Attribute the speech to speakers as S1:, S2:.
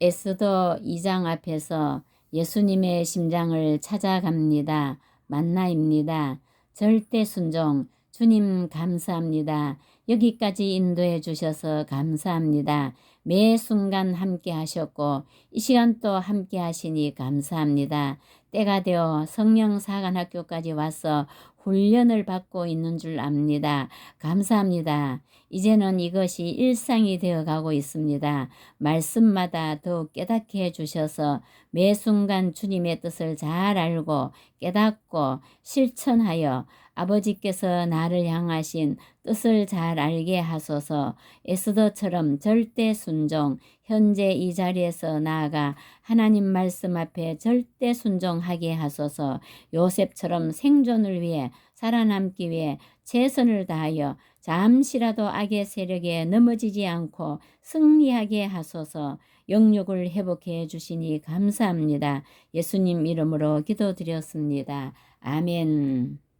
S1: 에스더 2장 앞에서 예수님의 심장을 찾아갑니다. 만나입니다. 절대 순종. 주님 감사합니다. 여기까지 인도해 주셔서 감사합니다. 매 순간 함께 하셨고 이 시간 또 함께 하시니 감사합니다. 때가 되어 성령 사관학교까지 와서 훈련을 받고 있는 줄 압니다. 감사합니다. 이제는 이것이 일상이 되어 가고 있습니다. 말씀마다 더욱 깨닫게 해주셔서 매 순간 주님의 뜻을 잘 알고 깨닫고 실천하여 아버지께서 나를 향하신 뜻을 잘 알게 하소서 에스더처럼 절대 순종, 현재 이 자리에서 나아가 하나님 말씀 앞에 절대 순종하게 하소서 요셉처럼 생존을 위해 살아남기 위해 최선을 다하여 잠시라도 악의 세력에 넘어지지 않고 승리하게 하소서 영육을 회복해 주시니 감사합니다. 예수님 이름으로 기도드렸습니다. 아멘.